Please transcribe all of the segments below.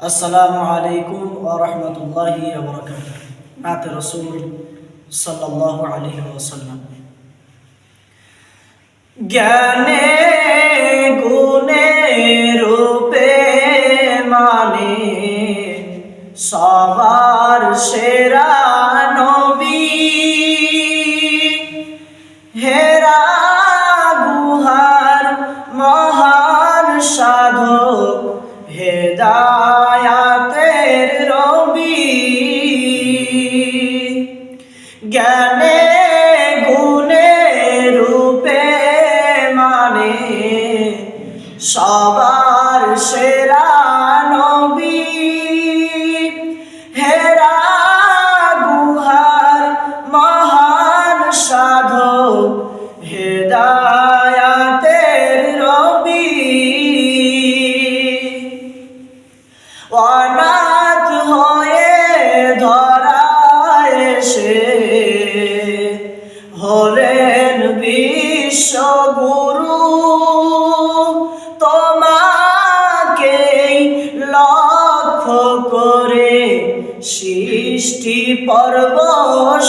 আসসালামু আলাইকুম ওয়া রাহমাতুল্লাহি ওয়া বারাকাতুহু। নাতে রাসূল সাল্লাল্লাহু আলাইহি ওয়াসাল্লাম। জ্ঞানে, গুণে, রূপে মানে সবার সেরা নবী। হেরা গুহার মহান সাধক। জ্ঞানে, গুণে, রূপে মানে সবার সেরা নবী। হেরা গুহার মহান সাধক, হেদায়াতের রবি। অনাথ হয়ে ধরায় সে বিশ্বগুরু তোমাকে লক্ষ্য করে সৃষ্টি পর্ব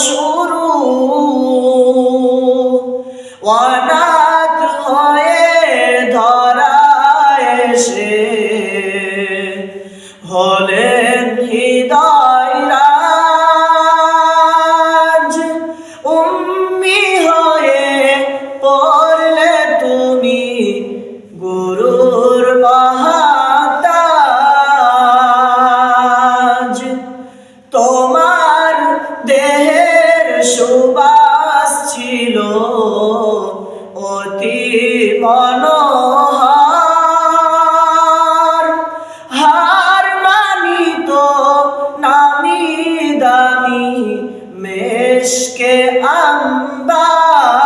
শুরু। অনাথ গুরুর মহাতাজ। তোমার দেহের সুবাস ছিল অতি মনোহর। হার মানিত নামি দামি মেশকে আম্বার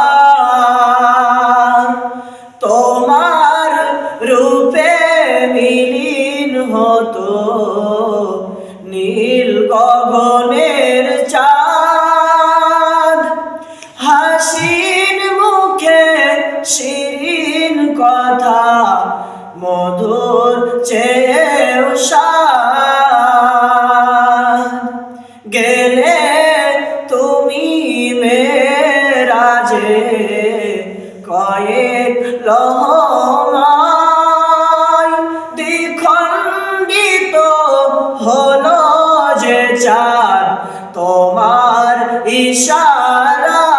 কথা মধুর চেয়েও গেলে তুমি মেরাজে কয়েক লহমায় দ্বিখণ্ডিত হলো যে চাঁদ তোমার ইশারায়।